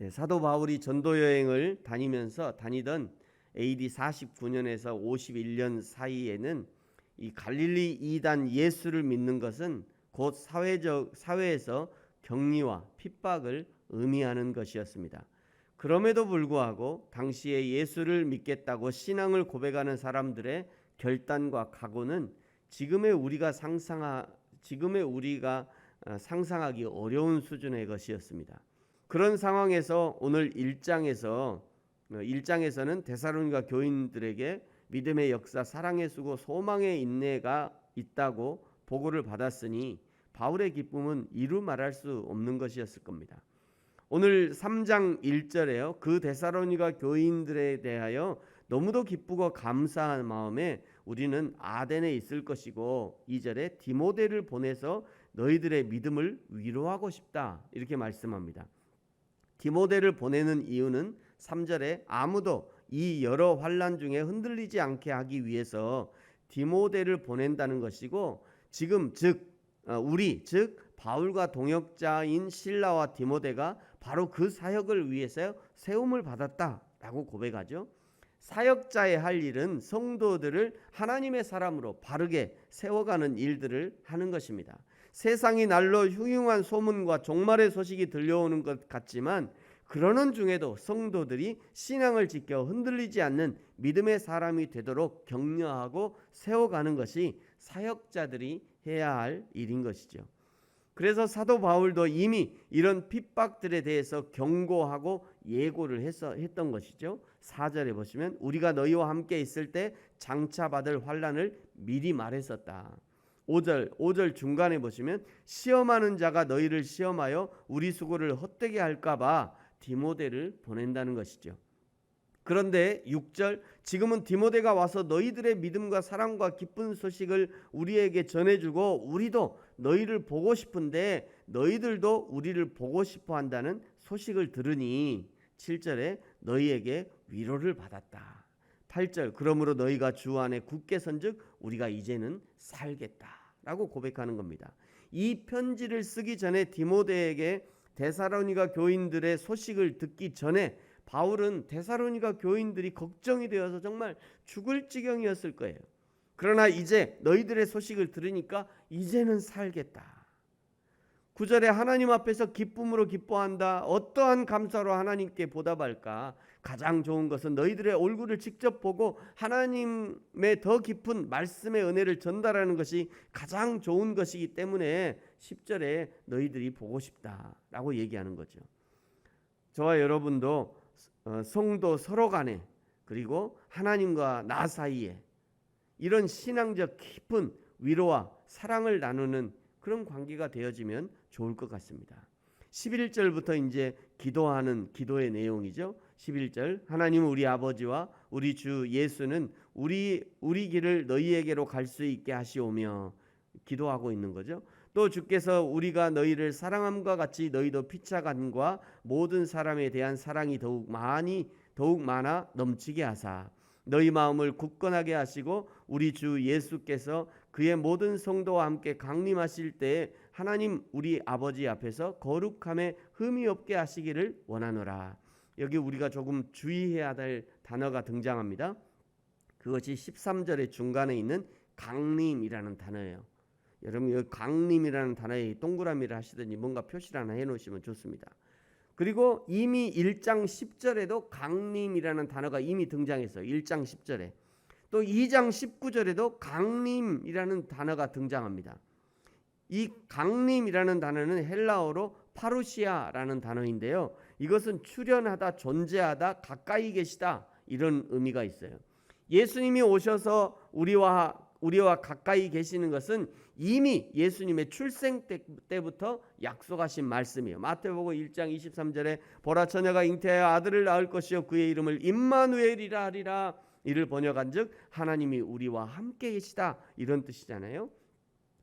네, 사도 바울이 전도 여행을 다니면서 다니던 AD 49년에서 51년 사이에는 이 갈릴리 이단 예수를 믿는 것은 곧 사회적 사회에서 격리와 핍박을 의미하는 것이었습니다. 그럼에도 불구하고 당시에 예수를 믿겠다고 신앙을 고백하는 사람들의 결단과 각오는 지금의 우리가 상상하 지금의 우리가 어, 상상하기 어려운 수준의 것이었습니다. 그런 상황에서 오늘 1장에서 1장에서는 데살로니가 교인들에게 믿음의 역사, 사랑의 수고, 소망의 인내가 있다고 보고를 받았으니 바울의 기쁨은 이루 말할 수 없는 것이었을 겁니다. 오늘 3장 1절에요. 그 데살로니가 교인들에 대하여 너무도 기쁘고 감사한 마음에 우리는 아덴에 있을 것이고 2절에 디모데를 보내서 너희들의 믿음을 위로하고 싶다. 이렇게 말씀합니다. 디모데를 보내는 이유는 3절에 아무도 이 여러 환란 중에 흔들리지 않게 하기 위해서 디모데를 보낸다는 것이고 지금 즉 어, 우리 즉 바울과 동역자인 신라와 디모데가 바로 그 사역을 위해서 세움을 받았다라고 고백하죠. 사역자의 할 일은 성도들을 하나님의 사람으로 바르게 세워가는 일들을 하는 것입니다. 세상이 날로 흉흉한 소문과 종말의 소식이 들려오는 것 같지만 그러는 중에도 성도들이 신앙을 지켜 흔들리지 않는 믿음의 사람이 되도록 격려하고 세워가는 것이 사역자들이 해야 할 일인 것이죠. 그래서 사도 바울도 이미 이런 핍박들에 대해서 경고하고 예고를 했어, 했던 것이죠. 4절에 보시면 우리가 너희와 함께 있을 때 장차 받을 환란을 미리 말했었다. 5절 5절 중간에 보시면 시험하는 자가 너희를 시험하여 우리 수고를 헛되게 할까 봐 디모데를 보낸다는 것이죠. 그런데 6절 지금은 디모데가 와서 너희들의 믿음과 사랑과 기쁜 소식을 우리에게 전해주고 우리도 너희를 보고 싶은데 너희들도 우리를 보고 싶어 한다는 소식을 들으니 7절에 너희에게 위로를 받았다. 8절 그러므로 너희가 주 안에 굳게 선즉 우리가 이제는 살겠다 라고 고백하는 겁니다. 이 편지를 쓰기 전에 디모데에게 데사로니가 교인들의 소식을 듣기 전에 바울은 데사로니가 교인들이 걱정이 되어서 정말 죽을 지경이었을 거예요. 그러나 이제 너희들의 소식을 들으니까 이제는 살겠다. 9절에 하나님 앞에서 기쁨으로 기뻐한다. 어떠한 감사로 하나님께 보답할까? 가장 좋은 것은 너희들의 얼굴을 직접 보고 하나님의 더 깊은 말씀의 은혜를 전달하는 것이 가장 좋은 것이기 때문에 10절에 너희들이 보고 싶다라고 얘기하는 거죠. 저와 여러분도 어, 성도 서로 간에 그리고 하나님과 나 사이에 이런 신앙적 깊은 위로와 사랑을 나누는 그런 관계가 되어지면 좋을 것 같습니다. 11절부터 이제 기도하는 기도의 내용이죠. 11절 하나님 우리 아버지와 우리 주 예수는 우리 우리 길을 너희에게로 갈 수 있게 하시오며 기도하고 있는 거죠. 또 주께서 우리가 너희를 사랑함과 같이 너희도 피차간과 모든 사람에 대한 사랑이 더욱 많이 더욱 많아 넘치게 하사 너희 마음을 굳건하게 하시고 우리 주 예수께서 그의 모든 성도와 함께 강림하실 때에 하나님 우리 아버지 앞에서 거룩함에 흠이 없게 하시기를 원하노라. 여기 우리가 조금 주의해야 될 단어가 등장합니다. 그것이 13절의 중간에 있는 강림이라는 단어예요. 여러분 여기 강림이라는 단어에 동그라미를 하시든지 뭔가 표시를 하나 해놓으시면 좋습니다. 그리고 이미 1장 10절에도 강림이라는 단어가 이미 등장했어요. 1장 10절에. 또 2장 19절에도 강림이라는 단어가 등장합니다. 이 강림이라는 단어는 헬라어로 파루시아라는 단어인데요. 이것은 출현하다, 존재하다, 가까이 계시다 이런 의미가 있어요. 예수님이 오셔서 우리와 우리와 가까이 계시는 것은 이미 예수님의 출생 때부터 약속하신 말씀이에요. 마태복음 1장 23절에 보라 처녀가 잉태하여 아들을 낳을 것이요 그의 이름을 임마누엘이라 하리라 이를 번역한즉 하나님이 우리와 함께 계시다 이런 뜻이잖아요.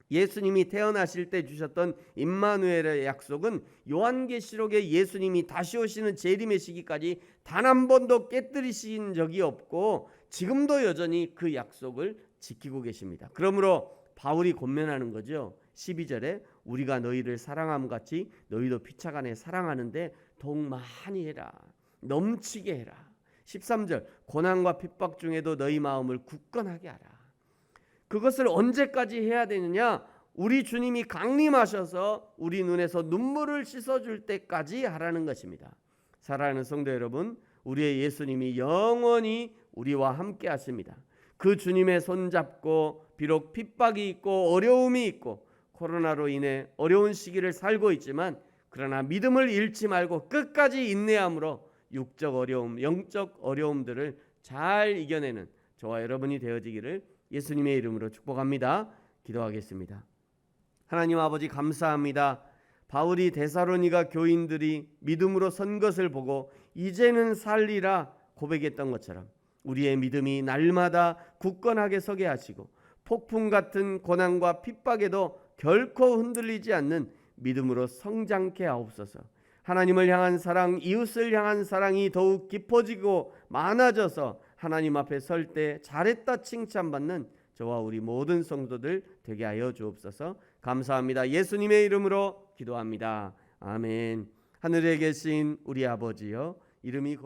예수님이 태어나실 때 주셨던 임마누엘의 약속은 요한계시록에 예수님이 다시 오시는 재림의 시기까지 단 한 번도 깨뜨리신 적이 없고 지금도 여전히 그 약속을 지키고 계십니다. 그러므로 바울이 권면하는 거죠. 12절에 우리가 너희를 사랑함 같이 너희도 피차간에 사랑하는데 더욱 많이 해라. 넘치게 해라. 13절 고난과 핍박 중에도 너희 마음을 굳건하게 하라. 그것을 언제까지 해야 되느냐? 우리 주님이 강림하셔서 우리 눈에서 눈물을 씻어줄 때까지 하라는 것입니다. 사랑하는 성도 여러분, 우리의 예수님이 영원히 우리와 함께 하십니다. 그 주님의 손 잡고 비록 핍박이 있고 어려움이 있고 코로나로 인해 어려운 시기를 살고 있지만 그러나 믿음을 잃지 말고 끝까지 인내함으로 육적 어려움, 영적 어려움들을 잘 이겨내는 저와 여러분이 되어지기를 예수님의 이름으로 축복합니다. 기도하겠습니다. 하나님 아버지 감사합니다. 바울이 데사로니가 교인들이 믿음으로 선 것을 보고 이제는 살리라 고백했던 것처럼 우리의 믿음이 날마다 굳건하게 서게 하시고 폭풍 같은 고난과 핍박에도 결코 흔들리지 않는 믿음으로 성장케 하옵소서. 하나님을 향한 사랑, 이웃을 향한 사랑이 더욱 깊어지고 많아져서 하나님 앞에 설 때 잘했다 칭찬받는 저와 우리 모든 성도들 되게 하여 주옵소서. 감사합니다. 예수님의 이름으로 기도합니다. 아멘. 하늘에 계신 우리 아버지여 이름이 곧